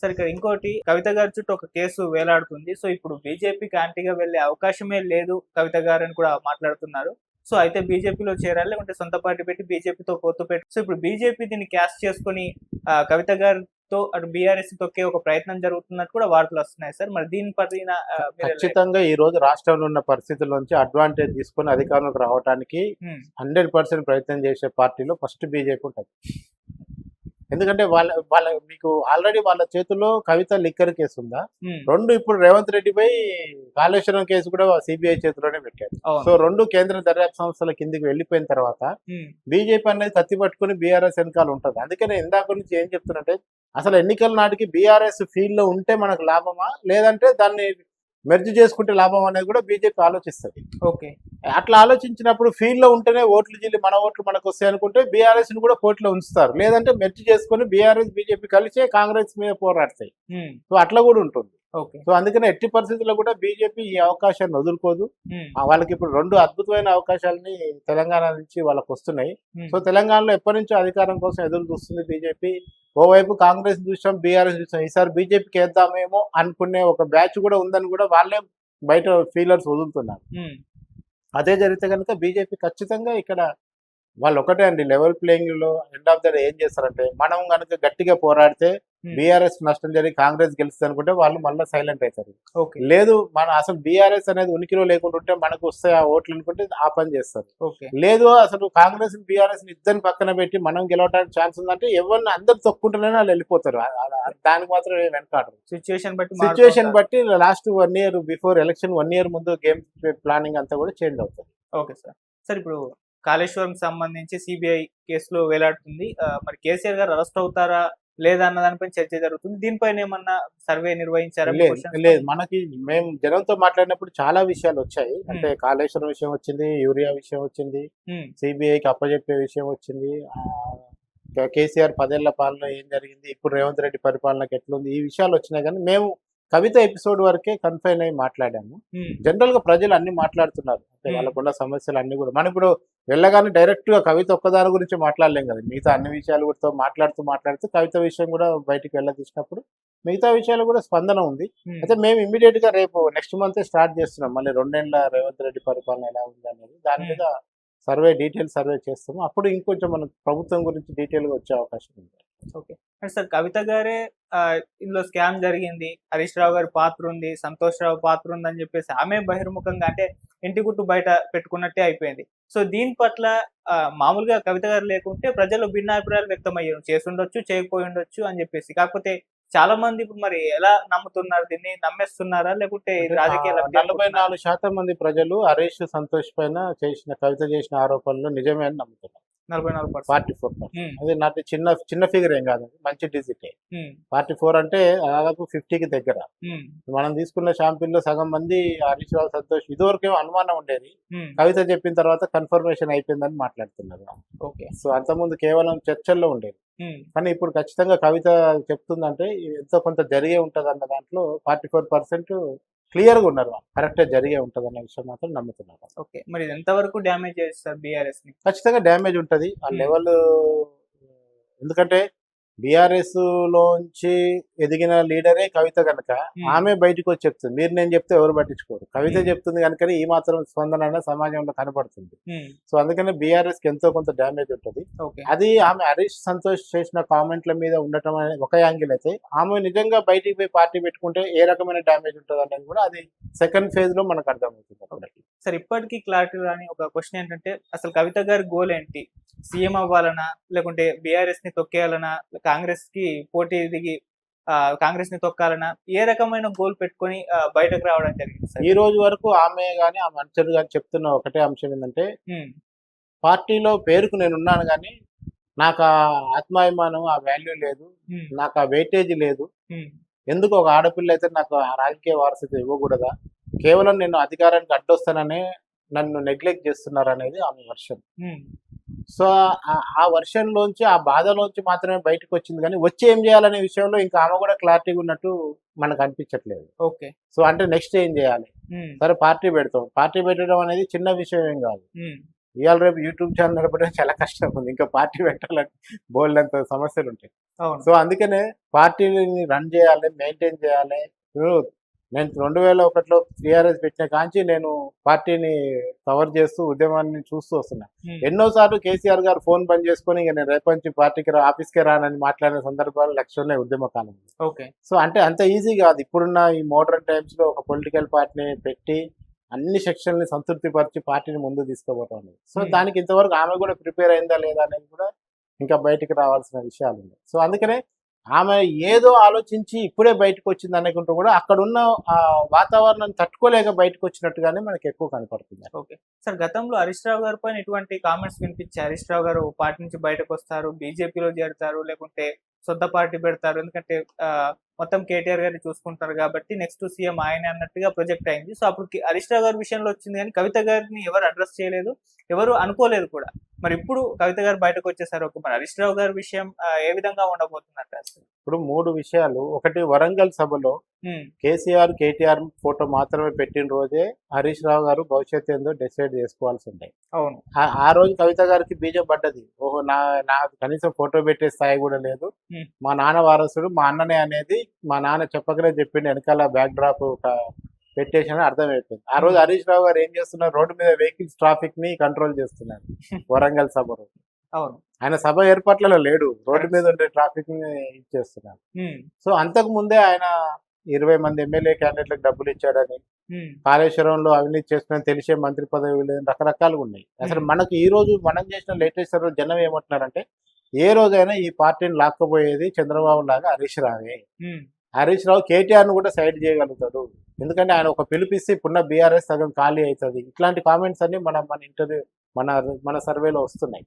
సరే ఇక్కడ ఇంకోటి కవిత గారి చుట్టూ ఒక కేసు వేలాడుతుంది. సో ఇప్పుడు బీజేపీకి యాంటీగా వెళ్ళే అవకాశమే లేదు కవిత గారు అని కూడా మాట్లాడుతున్నారు. సో అయితే బీజేపీలో చేరాలి లేకుంటే సొంత పార్టీ పెట్టి బీజేపీతో పొత్తు పెట్టి సో ఇప్పుడు బీజేపీ దీన్ని క్యాష్ చేసుకొని కవిత గారితో అటు బీఆర్ఎస్ తొక్కే ఒక ప్రయత్నం జరుగుతున్నట్టు కూడా వార్తలు వస్తున్నాయి సార్. మరి దీని పైన ఖచ్చితంగా ఈ రోజు రాష్ట్రంలో ఉన్న పరిస్థితుల నుంచి అడ్వాంటేజ్ తీసుకొని అధికారంలోకి రావడానికి హండ్రెడ్ పర్సెంట్ ప్రయత్నం చేసే పార్టీలో ఫస్ట్ బీజేపీ ఉంటుంది. ఎందుకంటే వాళ్ళ వాళ్ళ మీకు ఆల్రెడీ వాళ్ళ చేతిలో కవిత లిక్కర్ కేసు ఉందా? రెండు ఇప్పుడు రేవంత్ రెడ్డిపై కాళేశ్వరం కేసు కూడా సిబిఐ చేతిలోనే పెట్టారు. సో రెండు కేంద్ర దర్యాప్తు సంస్థల కిందికి వెళ్ళిపోయిన తర్వాత బీజేపీ అనేది కత్తి పట్టుకుని బీఆర్ఎస్ వెనకాల ఉంటుంది. అందుకనే ఇందాక నుంచి ఏం చెప్తున్నట్టే అసలు ఎన్నికల నాటికి బీఆర్ఎస్ ఫీల్డ్లో ఉంటే మనకు లాభమా? లేదంటే దాన్ని మెర్జ్ చేసుకుంటే లాభం అనేది కూడా బీజేపీ ఆలోచిస్తుంది. ఓకే. అట్లా ఆలోచించినప్పుడు ఫీల్డ్లో ఉంటేనే ఓట్లు జిల్లి మన ఓట్లు మనకు వస్తాయి అనుకుంటే బీఆర్ఎస్ని కూడా పోటీలో ఉంచుతారు. లేదంటే మెర్జ్ చేసుకుని బీఆర్ఎస్ బీజేపీ కలిసే కాంగ్రెస్ మీద పోరాడతాయి. సో అట్లా కూడా ఉంటుంది. సో అందుకనే ఎట్టి పరిస్థితుల్లో కూడా బీజేపీ ఈ అవకాశాన్ని వదులుకోదు. వాళ్ళకి ఇప్పుడు రెండు అద్భుతమైన అవకాశాలని తెలంగాణ నుంచి వాళ్ళకి వస్తున్నాయి. సో తెలంగాణలో ఎప్పటి నుంచో అధికారం కోసం ఎదురు చూస్తుంది బీజేపీ. ఓవైపు కాంగ్రెస్ చూసాం బీఆర్ఎస్ చూసాం ఈసారి బీజేపీకి వేద్దామేమో అనుకునే ఒక బ్యాచ్ కూడా ఉందని కూడా వాళ్ళే బయట ఫీలర్స్ వదులుతున్నారు. అదే జరిగితే కనుక బీజేపీ ఖచ్చితంగా ఇక్కడ వాళ్ళు ఒకటే అండి లెవెల్ ప్లేయింగ్లో ఎండ్ ఆఫ్ ద డే ఏం చేస్తారంటే మనం కనుక గట్టిగా పోరాడితే Hmm. బీఆర్ఎస్ నష్టం జరిగి కాంగ్రెస్ గెలుస్తుంది అనుకుంటే వాళ్ళు మళ్ళీ సైలెంట్ అవుతారు. ఓకే. లేదు మన అసలు బీఆర్ఎస్ అనేది ఉనికిలో లేకుండా ఉంటే మనకు వస్తాయి ఆ ఓట్లు అనుకుంటే ఆ పని చేస్తారు. ఓకే. లేదు అసలు కాంగ్రెస్ బీఆర్ఎస్ ఇద్దరిని పక్కన పెట్టి మనం గెలవడానికి ఛాన్స్ ఉందంటే ఎవరిని అందరు తొక్కుంటేనే వాళ్ళు వెళ్ళిపోతారు. దానికి మాత్రం వెనకాడరు. సిచ్యుయేషన్ బట్టి సిచ్యువేషన్ బట్టి last one year before election one year ముందు గేమ్ ప్లానింగ్ అంతా కూడా చేంజ్ అవుతుంది. Okay sir. సార్ ఇప్పుడు కాళేశ్వరం సంబంధించి సిబిఐ కేసులో వేలాడుతుంది. మరి కేసీఆర్ గారు అరెస్ట్ అవుతారా లేదా అన్న దానిపైన చర్చ జరుగుతుంది. దీనిపైన ఏమన్నా సర్వే నిర్వహించారా? లేదు మనకి మేము జనంతో మాట్లాడినప్పుడు చాలా విషయాలు వచ్చాయి. అంటే కాళేశ్వరం విషయం వచ్చింది యూరియా విషయం వచ్చింది సిబిఐకి అప్పజెప్పే విషయం వచ్చింది. కేసీఆర్ పదేళ్ళ పాలన ఏం జరిగింది ఇప్పుడు రేవంత్ రెడ్డి పరిపాలనకి ఎట్లుంది ఈ విషయాలు వచ్చినాయి కానీ మేము కవిత ఎపిసోడ్ వరకే కన్ఫైన్ అయ్యి మాట్లాడాము. జనరల్గా ప్రజలు అన్ని మాట్లాడుతున్నారు. అంటే. వాళ్ళకున్న సమస్యలు అన్ని కూడా. మనం ఇప్పుడు వెళ్ళగానే డైరెక్ట్గా కవిత ఒక్కదాని గురించి మాట్లాడలేం కదా. మిగతా అన్ని విషయాలు కూడా మాట్లాడుతూ మాట్లాడుతూ కవిత విషయం కూడా బయటికి వెళ్ళదీసినప్పుడు మిగతా విషయాలు కూడా స్పందన ఉంది. అయితే మేము ఇమీడియట్గా రేపు నెక్స్ట్ మంత్ స్టార్ట్ చేస్తున్నాం. మళ్ళీ రెండేళ్ళ రేవంత్ రెడ్డి పరిపాలన ఎలా ఉంది అనేది దాని. మీద సర్వే డీటెయిల్ సర్వే చేస్తాము. అప్పుడు ఇంకొంచెం మనం ప్రభుత్వం గురించి డీటెయిల్గా వచ్చే అవకాశం ఉంది. ఓకే. అంటే సార్ కవిత గారే ఇందులో స్కామ్ జరిగింది. హరీష్ రావు గారి పాత్ర ఉంది. సంతోష్ రావు పాత్ర ఉంది అని చెప్పేసి ఆమె బహిర్ముఖంగా అంటే ఇంటి గుట్టు బయట పెట్టుకున్నట్టే అయిపోయింది. సో దీని పట్ల మామూలుగా కవిత గారు లేకుంటే ప్రజలు భిన్నాభిప్రాయాలు వ్యక్తం అయ్యారు చేసి ఉండొచ్చు చేయకపోయి ఉండొచ్చు అని చెప్పేసి. కాకపోతే చాలా మంది ఇప్పుడు మరి ఎలా నమ్ముతున్నారు? దీన్ని నమ్మేస్తున్నారా? లేకుంటే రాజకీయ నలభై? నాలుగు శాతం మంది ప్రజలు హరీష్ సంతోష్ పైన చేసిన కవిత చేసిన ఆరోపణలు నిజమే అని నమ్ముతున్నారు. నలభై నాలుగు పర్సెంట్. ఫార్టీ ఫోర్ అది నాటి చిన్న చిన్న ఫిగర్ ఏం కాదు. మంచి డిజిటే ఫార్టీ ఫోర్ అంటే దాదాపు ఫిఫ్టీకి దగ్గర. మనం తీసుకున్న షాంపిల్లో సగం మంది హరీష్ రావు సంతోష్ ఇదివరకు ఏమో అనుమానం ఉండేది. కవిత చెప్పిన తర్వాత కన్ఫర్మేషన్ అయిపోయిందని మాట్లాడుతున్నారు. ఓకే. సో అంతకుముందు కేవలం చర్చల్లో ఉండేది. కానీ ఇప్పుడు ఖచ్చితంగా కవిత చెప్తుందంటే ఎంతో కొంత జరిగే ఉంటది అన్న దాంట్లో ఫార్టీ ఫోర్ పర్సెంట్ క్లియర్గా ఉన్నారు. కరెక్ట్ జరిగే ఉంటది అన్న విషయం మాత్రం నమ్ముతున్నారు. ఓకే. మరి ఇది ఎంతవరకు డ్యామేజ్ చేస్తారు బీఆర్ఎస్ని ఖచ్చితంగా డ్యామేజ్ ఉంటది. ఆ. లెవెల్ ఎందుకంటే బీఆర్ఎస్ లోంచి ఎదిగిన లీడరే కవిత కనుక. ఆమె బయటకు వచ్చి చెప్తుంది మీరు నేను చెప్తే ఎవరు పట్టించుకోరు కవిత. చెప్తుంది కనుక ఈ మాత్రం స్పందన సమాజంలో కనపడుతుంది సో అందుకనే బీఆర్ఎస్కి ఎంతో కొంత డ్యామేజ్ ఉంటుంది అది ఆమె హరీష్ సంతోష్ చేసిన కామెంట్ల మీద ఉండటం అనేది ఒక యాంగిల్ అయితే ఆమె నిజంగా బయటికి పోయి పార్టీ పెట్టుకుంటే ఏ రకమైన డ్యామేజ్ ఉంటుంది అనేది కూడా అది సెకండ్ ఫేజ్లో మనకు అర్థమవుతుంది. సార్ ఇప్పటికీ క్లారిటీ రాని ఒక క్వశ్చన్ ఏంటంటే అసలు కవిత గారి గోల్ ఏంటి? సీఎం అవ్వాలనా? లేకుంటే బీఆర్ఎస్ని తొక్కేయాలనా? కాంగ్రెస్కి పోటీ దిగి కాంగ్రెస్ని తొక్కాలనా? ఏ రకమైన గోల్ పెట్టుకొని బయటకు రావడం జరిగింది సార్? ఈ రోజు వరకు ఆమె గాని ఆమె అనుచరులు గాని చెప్తున్న ఒకటే అంశం ఏంటంటే పార్టీలో పేరుకు నేను ఉన్నాను కానీ నాకు ఆ ఆత్మాభిమానం ఆ వాల్యూ లేదు. నాకు ఆ వెయిటేజ్ లేదు. ఎందుకు ఒక ఆడపిల్ల అయితే నాకు ఆ రాజకీయ వారసత్వం ఇవ్వకూడదా? కేవలం నేను అధికారానికి అడ్డొస్తాననే నన్ను నెగ్లెక్ట్ చేస్తున్నారు అనేది ఆమె వర్షన్. సో ఆ- ఆ వర్షన్ లోంచి ఆ బాధలోంచి మాత్రమే బయటకు వచ్చింది కానీ వచ్చి ఏం చేయాలనే విషయంలో ఇంకా ఆమె కూడా క్లారిటీగా ఉన్నట్టు మనకు అనిపించట్లేదు. ఓకే. సో అంటే నెక్స్ట్ ఏం చేయాలి? సరే పార్టీ పెడతాం. పార్టీ పెట్టడం అనేది చిన్న విషయం ఏం కాదు. ఇవాళ రేపు యూట్యూబ్ ఛానల్ నడపడం చాలా కష్టం ఉంది. ఇంకా పార్టీ పెట్టాలంటే బోల్డ్ అంత సమస్యలు ఉంటాయి సో అందుకనే పార్టీని రన్ చేయాలి మెయింటైన్ చేయాలి. నేను రెండు వేల ఒకటిలో టీఆర్ఎస్ పెట్టిన కాంచి నేను పార్టీని కవర్ చేస్తూ ఉద్యమాన్ని చూస్తూ వస్తున్నా. ఎన్నోసార్లు కేసీఆర్ గారు ఫోన్ బంద్ చేసుకొని ఇక నేను రేపటి నుంచి పార్టీకి రా ఆఫీస్కే రానని మాట్లాడిన సందర్భాలు లక్ష ఉన్నాయి ఉద్యమ కాలంలో ఓకే. సో అంటే అంత ఈజీ కాదు. ఇప్పుడున్న ఈ మోడర్న్ టైమ్స్లో ఒక పొలిటికల్ పార్టీని పెట్టి అన్ని సెక్షన్ని సంతృప్తి పరిచి పార్టీని ముందు తీసుకుపోతాం సో. దానికి ఇంతవరకు ఆమె కూడా ప్రిపేర్ అయిందా లేదా అనేది కూడా ఇంకా బయటికి రావాల్సిన విషయాలు ఉన్నాయి. సో అందుకనే ఆమె ఏదో ఆలోచించి ఇప్పుడే బయటకు వచ్చింది అనుకుంటూ కూడా అక్కడ ఉన్న వాతావరణం తట్టుకోలేక బయటకు వచ్చినట్టుగానే మనకి ఎక్కువ కనపడుతుంది. ఓకే. సార్ గతంలో హరీష్ రావు గారి పైన ఇటువంటి కామెంట్స్ వినిపించి హరీష్ రావు గారు పార్టీ నుంచి బయటకు వస్తారు బీజేపీలో చేరుతారు లేకుంటే సొంత పార్టీ పెడతారు. ఎందుకంటే మొత్తం కేటీఆర్ గారిని చూసుకుంటారు కాబట్టి నెక్స్ట్ సీఎం ఆయన అన్నట్టుగా ప్రొజెక్ట్ అయింది. సో అప్పుడు హరీష్ రావు గారి విషయంలో వచ్చింది కానీ కవిత గారిని ఎవరు అడ్రస్ చేయలేదు ఎవరు అనుకోలేదు కూడా. మరి ఇప్పుడు కవిత గారు బయటకు వచ్చేసారు ఒక మరి హరీష్ రావు గారి విషయం ఏ విధంగా అసలు? ఇప్పుడు మూడు విషయాలు. ఒకటి వరంగల్ సభలో కేసీఆర్ కేటీఆర్ ఫోటో మాత్రమే పెట్టిన రోజే హరీష్ రావు గారు భవిష్యత్తు ఏందో డిసైడ్ చేసుకోవాల్సి ఉంటాయి అవును. ఆ- రోజు కవిత గారికి బీజం పడ్డది. ఓహో నా నా కనీసం ఫోటో పెట్టే స్థాయి కూడా లేదు. మా నాన్న వారసుడు మా అన్ననే అనేది మా నాన్న చెప్పకనే చెప్పిండు వెనకాల బ్యాక్ డ్రాప్ ఒక పెట్టేసిన అర్థమైపోయింది. ఆ రోజు హరీష్ రావు గారు ఏం చేస్తున్నారు? రోడ్డు మీద వెహికల్స్ ట్రాఫిక్ని కంట్రోల్ చేస్తున్నారు. వరంగల్ సభ రోజు. అవును. ఆయన సభ ఏర్పాట్లలో లేడు. రోడ్డు మీద ఉండే ట్రాఫిక్ని ఇచ్చేస్తున్నారు సో అంతకు ముందే ఆయన ఇరవై మంది ఎమ్మెల్యే క్యాండిడేట్లకు డబ్బులు ఇచ్చాడని కాళేశ్వరంలో అవినీతి చేస్తున్న తెలిసే మంత్రి పదవి లేదని రకరకాలుగా ఉన్నాయి. అసలు. మనకు ఈ రోజు మనం చేసిన లేటెస్ట్ జనం ఏమంటున్నారంటే ఏ రోజైనా ఈ పార్టీని లాక్కపోయేది చంద్రబాబు లాగా హరీష్ రావే. హరీష్ రావు కేటీఆర్ను కూడా సైడ్ చేయగలుగుతాడు. ఎందుకంటే ఆయన ఒక పిలిపిస్తే ఇప్పుడున్న బీఆర్ఎస్ సగం ఖాళీ అవుతుంది. ఇట్లాంటి కామెంట్స్ అన్ని మన మన ఇంటర్వ్యూ మన మన సర్వేలో వస్తున్నాయి.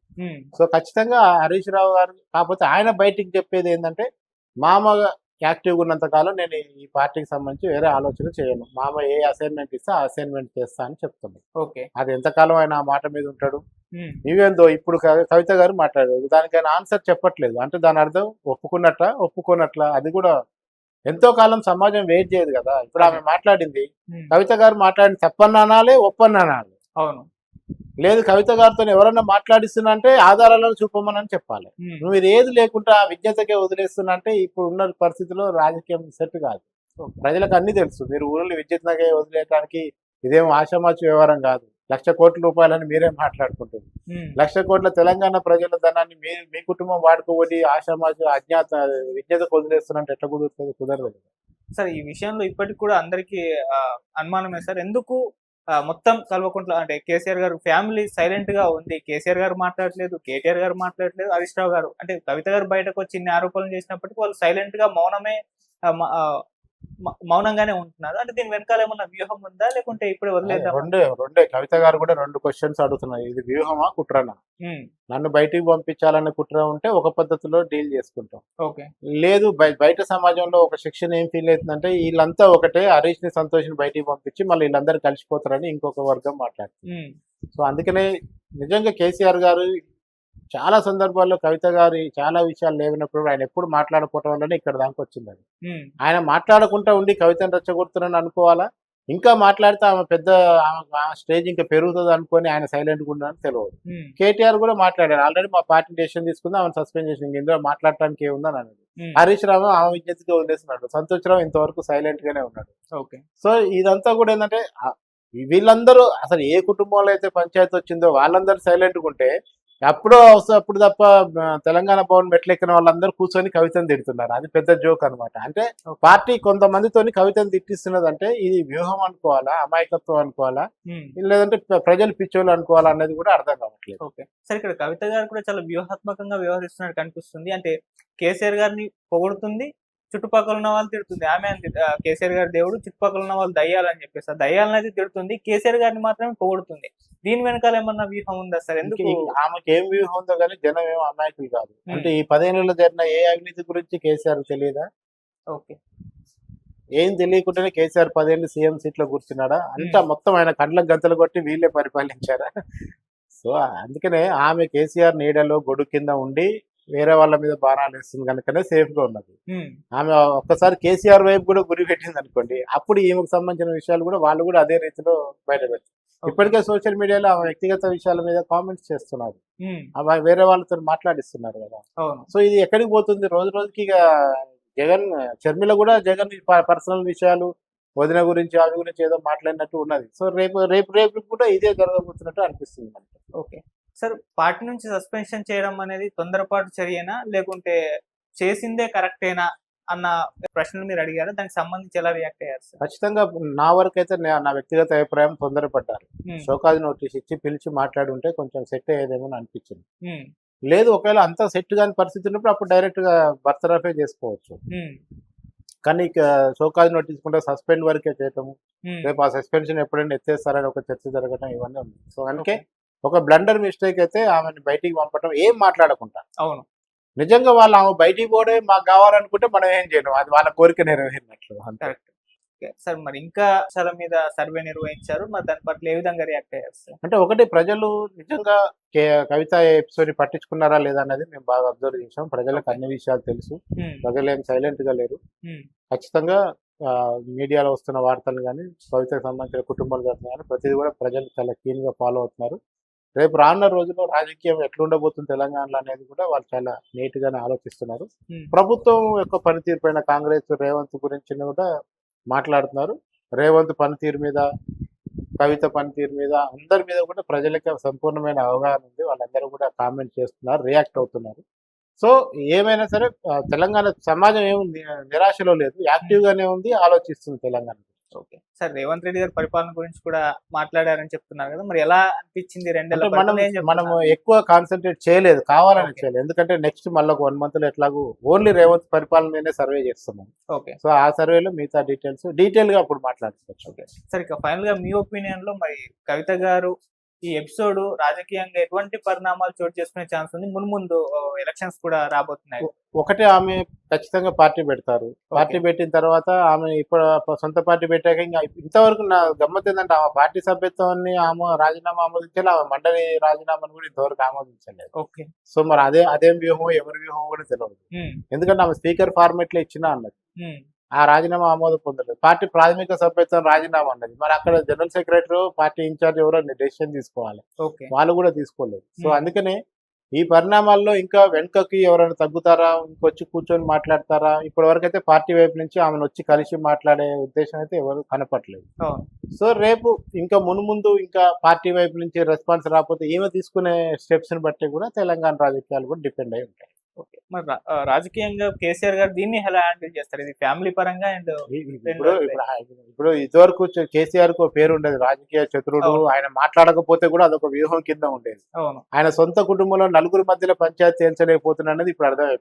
సో ఖచ్చితంగా హరీష్ రావు గారు కాకపోతే ఆయన బయటికి చెప్పేది ఏంటంటే మామ యాక్టివ్గా ఉన్నంత కాలం నేను ఈ పార్టీకి సంబంధించి వేరే ఆలోచన చేయను. మామ ఏ అసైన్మెంట్ ఇస్తే ఆ అసైన్మెంట్ చేస్తా అని చెప్తున్నాడు ఓకే. అది ఎంతకాలం ఆయన ఆ మాట మీద ఉంటాడు? ఉమ్, ఈవెన్ దో ఇప్పుడు కవి- కవిత గారు మాట్లాడారు. దానికి ఆయన ఆన్సర్ చెప్పట్లేదు. అంటే దాని అర్థం ఒప్పుకున్నట్ట ఒప్పుకోనట్ల అది కూడా ఎంతో కాలం సమాజం వెయిట్ చేయదు కదా. ఇప్పుడు ఆమె మాట్లాడింది. కవిత గారు మాట్లాడింది తప్పని అనాలి ఒప్పని అనాలి అవును. లేదు కవిత గారితో ఎవరన్నా మాట్లాడిస్తున్నా అంటే ఆధారాలను చూపమని చెప్పాలి. నువ్వు మీరు ఏది లేకుండా ఆ విజ్ఞతకే వదిలేస్తున్నా అంటే ఇప్పుడు ఉన్న పరిస్థితిలో రాజకీయం సెట్ కాదు. ప్రజలకు అన్ని తెలుసు. మీరు ఊళ్ళో విజ్ఞతకే వదిలేయడానికి ఇదేం ఆషామాచి వ్యవహారం కాదు. లక్ష కోట్ల రూపాయలని మీరే మాట్లాడుకుంటుంది లక్ష కోట్ల తెలంగాణ ప్రజల ధనాన్ని మీ మీ కుటుంబం వాడుకోబడి ఆషామాచి అజ్ఞాత విజ్ఞతకు వదిలేస్తున్నట్టు ఎట్లా కుదురుతుంది? కుదరదు కదా. సార్ ఈ విషయంలో ఇప్పటికి కూడా అందరికి అనుమానమే సార్. ఎందుకు మొత్తం కల్వకుంట్ల అంటే కేసీఆర్ గారు ఫ్యామిలీ సైలెంట్గా ఉంది. కేసీఆర్ గారు మాట్లాడలేదు కేటీఆర్ గారు మాట్లాడలేదు హరీష్ రావు గారు అంటే కవిత గారు బయటకు వచ్చి ఇన్ని ఆరోపణలు చేసినప్పటికీ వాళ్ళు సైలెంట్గా మౌనమే మౌనంగానే ఉంటున్నారు. అంటే దీని వెనకాల ఏమన్నా వ్యూహం ఉందా? లేకుంటే ఇప్పుడు వదిలేద్దాం రెండే రెండే. కవిత గారు కూడా రెండు క్వశ్చన్స్ అడుగుతున్నారు. ఇది వ్యూహమా కుట్రనా? నన్ను బయటికి పంపించాలనే కుట్ర ఉంటే ఒక పద్ధతిలో డీల్ చేసుకుంటాం. ఓకే. లేదు బయ- బయట సమాజంలో ఒక శిక్షణ ఏం ఫీల్ అవుతుందంటే వీళ్ళంతా ఒకటే హరీష్ని సంతోష్ని బయటికి పంపించి మళ్ళీ వీళ్ళందరూ కలిసిపోతారని ఇంకొక వర్గం మాట్లాడుతుంది. సో అందుకనే నిజంగా కేసీఆర్ గారు చాలా సందర్భాల్లో కవిత గారి చాలా విషయాలు లేవినప్పుడు ఆయన ఎప్పుడు మాట్లాడకపోవటం వల్లనే ఇక్కడ దాకా వచ్చింది అది ఆయన మాట్లాడకుండా ఉండి కవితను రెచ్చగొడుతున్నాను అనుకోవాలా? ఇంకా మాట్లాడితే ఆమె పెద్ద స్టేజ్ ఇంకా పెరుగుతుంది అనుకొని ఆయన సైలెంట్గా ఉండాలని తెలియదు కేటీఆర్ కూడా మాట్లాడారు. ఆల్రెడీ మా పార్టీ డెసిషన్ తీసుకుంది ఆమె సస్పెండ్ చేసింది. ఇందులో మాట్లాడటానికి ఏముందని అన్నది హరీష్ రావు ఆమె విజ్ఞతగా వదిలేస్తున్నాడు. సంతోష్ రావు ఇంతవరకు సైలెంట్ గానే ఉన్నాడు. ఓకే. సో ఇదంతా కూడా ఏంటంటే వీళ్ళందరూ అసలు ఏ కుటుంబంలో అయితే పంచాయతీ వచ్చిందో వాళ్ళందరూ సైలెంట్గా ఉంటే అప్పుడో అవసరం అప్పుడు తప్ప తెలంగాణ భవన్ మెట్లెక్కిన వాళ్ళందరూ కూర్చొని కవితను తిడుతున్నారు. అది పెద్ద జోక్ అన్నమాట. అంటే పార్టీ కొంతమందితోని కవితను తిట్టిస్తున్నది అంటే ఇది వ్యూహం అనుకోవాలా అమాయకత్వం అనుకోవాలా లేదంటే ప్ర- ప్రజలు పిచ్చోళ్ళు అనుకోవాలా అనేది కూడా అర్థం కావట్లేదు. ఓకే. సరే ఇక్కడ కవిత గారు కూడా చాలా వ్యూహాత్మకంగా వ్యవహరిస్తున్నట్టు కనిపిస్తుంది. అంటే కేసీఆర్ గారిని పొగుడుతుంది చుట్టుపక్కల ఉన్న వాళ్ళు తిడుతుంది. ఆమె అని కేసీఆర్ గారి దేవుడు చుట్టుపక్కల ఉన్న వాళ్ళు దయ్యాలని చెప్పేసి. ఆ దయ్యాలనైతే తిడుతుంది. కేసీఆర్ గారిని మాత్రమే పొగుడుతుంది. దీని వెనకాల ఏమన్నా వ్యూహం ఉందా సార్? ఎందుకు ఆమెకి ఏం వ్యూహం ఉందో కానీ జనం ఏం అమాయకులు కాదు. అంటే ఈ పదిహేనులో జరిగిన ఏ అవినీతి గురించి కేసీఆర్ తెలియదా? ఓకే. ఏం తెలియకుండానే కేసీఆర్ పదేళ్ళు సీఎం సీట్లో కూర్చున్నాడా? అంతా మొత్తం ఆయన కండ్లకు గంతలు కొట్టి వీళ్ళే పరిపాలించారా? సో అందుకనే ఆమె కేసీఆర్ నీడలో గొడుగు కింద ఉండి వేరే వాళ్ళ మీద బాణాలు వేస్తుంది కనుకనే సేఫ్గా ఉన్నది. ఆమె ఒక్కసారి కేసీఆర్ వైపు కూడా గురి పెట్టింది అనుకోండి అప్పుడు ఈమెకు సంబంధించిన విషయాలు కూడా వాళ్ళు కూడా అదే రీతిలో బయట పెడతారు ఇప్పటికే సోషల్ మీడియాలో ఆమె వ్యక్తిగత విషయాల మీద కామెంట్స్ చేస్తున్నారు. ఆమె వేరే వాళ్ళతో మాట్లాడిస్తున్నారు కదా. సో ఇది ఎక్కడికి పోతుంది? రోజు రోజుకి ఇక జగన్ షర్మిల కూడా జగన్ పర్సనల్ విషయాలు వదిన గురించి ఆమె గురించి ఏదో మాట్లాడినట్టు ఉన్నది. సో రేపు రేపు రేపు కూడా ఇదే జరగబోతున్నట్టు అనిపిస్తుంది మనకి. ఓకే. సార్ పార్టీ నుంచి సస్పెన్షన్ చేయడం అనేది తొందరపాటు చర్యనా లేకుంటే చేసిందే కరెక్టేనా? అన్న ప్రశ్నలు మీరు అడిగారు. దానికి సంబంధించి ఎలా రియాక్ట్ అయ్యారు సార్? ఖచ్చితంగా నా వరకు అయితే నే- వ్యక్తిగత అభిప్రాయం తొందరపడ్డారు. షోకాజ్ నోటీస్ ఇచ్చి పిలిచి మాట్లాడి ఉంటే కొంచెం సెట్ అయ్యేదేమో అని అనిపించింది. లేదు ఒకవేళ అంత సెట్ కాని పరిస్థితి ఉన్నప్పుడు అప్పుడు డైరెక్ట్గా బర్తరఫే చేసుకోవచ్చు. కానీ ఇక షోకాజ్ నోటీస్ కూడా సస్పెండ్ వరకే చేయటము రేపు ఆ సస్పెన్షన్ ఎప్పుడైనా ఎత్తేస్తారని ఒక చర్చ జరగడం ఇవన్నీ ఉంది సో అందుకే ఒక బ్లండర్ మిస్టేక్ అయితే ఆమెను బయటికి పంపడం ఏం మాట్లాడకుండా. అవును. నిజంగా వాళ్ళు ఆమె బయటికి పోవడే మాకు కావాలనుకుంటే మనం ఏం చేయను అది వాళ్ళ కోరిక నెరవేరినట్లు కరెక్ట్ సార్ మరి ఇంకా అంశాల మీద సర్వే నిర్వహించారు. మరి దాని పట్ల ఏ విధంగా రియాక్ట్ అయ్యారు సార్ అంటే ఒకటి ప్రజలు నిజంగా కవిత ఎపిసోడ్ పట్టించుకున్నారా లేదా అనేది మేము బాగా అబ్జర్వ్ చేసాం ప్రజలకు అన్ని విషయాలు తెలుసు. ఉమ్, ప్రజలు ఏం సైలెంట్గా లేరు. ఉమ్, ఖచ్చితంగా మీడియాలో వస్తున్న వార్తలు కానీ కవితకు సంబంధించిన కుటుంబాలు కానీ ప్రతిదీ కూడా ప్రజలు చాలా keen గా ఫాలో అవుతున్నారు. రేపు రానున్న రోజుల్లో రాజకీయం ఎట్లుండబోతుంది తెలంగాణలో అనేది కూడా వాళ్ళు చాలా నీట్ గానే ఆలోచిస్తున్నారు. ప్రభుత్వం యొక్క పనితీరు పైన కాంగ్రెస్ రేవంత్ గురించి కూడా మాట్లాడుతున్నారు. రేవంత్ పనితీరు మీద కవిత పనితీరు మీద అందరి మీద కూడా ప్రజలకి సంపూర్ణమైన అవగాహన ఉంది. వాళ్ళందరూ కూడా కామెంట్ చేస్తున్నారు రియాక్ట్ అవుతున్నారు. సో ఏమైనా సరే తెలంగాణ సమాజం ఏముంది? నిరాశలో లేదు. యాక్టివ్ గానే ఉంది ఆలోచిస్తుంది తెలంగాణ. ఓకే. సార్ రేవంత్ రెడ్డి గారి పరిపాలన గురించి కూడా మాట్లాడారని చెప్తున్నారు కదా మరి ఎలా అనిపించింది రెండేళ్ళ అంటే మనం? మనము ఎక్కువ కాన్సన్ట్రేట్ చేయలేదు కావాలని. చేయలేదు. ఎందుకంటే నెక్స్ట్ మళ్ళీ ఒక వన్ మంత్లో ఎట్లాగూ ఓన్లీ రేవంత్ పరిపాలన మీదనే సర్వే చేస్తున్నాం. ఓకే. సో ఆ సర్వేలో మిగతా డీటెయిల్స్ డీటెయిల్గా అప్పుడు మాట్లాడుకోవచ్చు. ఓకే. సార్ ఇక ఫైనల్గా మీ ఒపీనియన్లో మరి కవిత గారు ఈ ఎపిసోడ్ రాజకీయంగా ఎటువంటి పరిణామాలు చోటు చేసుకునే ఛాన్స్ ఉంది? మున్ ముందు ఎలక్షన్స్ కూడా రాబోతున్నాయి. ఒకటి ఆమె ఖచ్చితంగా పార్టీ పెడతారు. పార్టీ పెట్టిన తర్వాత ఆమె ఇప్పుడు సొంత పార్టీ పెట్టాక ఇంకా ఇంతవరకు నా గమ్మత్ ఏంటంటే ఆమె పార్టీ సభ్యత్వాన్ని ఆమె రాజీనామా ఆమోదించాలి ఆమె మండలి రాజీనామాను కూడా ఇంతవరకు ఆమోదించలేదు. ఓకే. సో మరి అదే అదేం వ్యూహం ఎవరి వ్యూహం కూడా తెలియదు ఎందుకంటే ఆమె స్పీకర్ ఫార్మేట్లో ఇచ్చినా అన్నది. ఆ రాజీనామా ఆమోదం పొందలేదు. పార్టీ ప్రాథమిక సభ్యత్వం రాజీనామా అన్నది మరి అక్కడ జనరల్ సెక్రటరీ పార్టీ ఇన్ఛార్జ్ ఎవరో డెసిషన్ తీసుకోవాలి. వాళ్ళు కూడా తీసుకోలేదు. సో. అందుకనే ఈ పరిణామాల్లో ఇంకా వెనుకకి ఎవరైనా తగ్గుతారా? ఇంకొచ్చి కూర్చొని మాట్లాడతారా? ఇప్పటి వరకు అయితే పార్టీ వైపు నుంచి ఆమెను వచ్చి కలిసి మాట్లాడే ఉద్దేశం అయితే ఎవరు కనపట్లేదు సో రేపు ఇంకా మునుముందు ఇంకా పార్టీ వైపు నుంచి రెస్పాన్స్ రాకపోతే ఈమె తీసుకునే స్టెప్స్ని బట్టి కూడా తెలంగాణ రాజకీయాలు కూడా డిపెండ్ అయి ఉంటాయి. ఓకే. మరి రాజకీయంగా కేసీఆర్ గారు దీన్ని ఎలా హ్యాండిల్ చేస్తారు? ఇది ఫ్యామిలీ పరంగా అండ్ ఇప్పుడు ఇదివరకు కేసీఆర్కు పేరు ఉండేది. రాజకీయ చతురుడు. ఆయన మాట్లాడకపోతే కూడా అదొక వ్యూహం కింద ఉండేది. ఆయన సొంత కుటుంబంలో నలుగురు మధ్యలో పంచాయతీ తేల్చలేకపోతున్నా అనేది ఇప్పుడు అర్థమైపోయింది.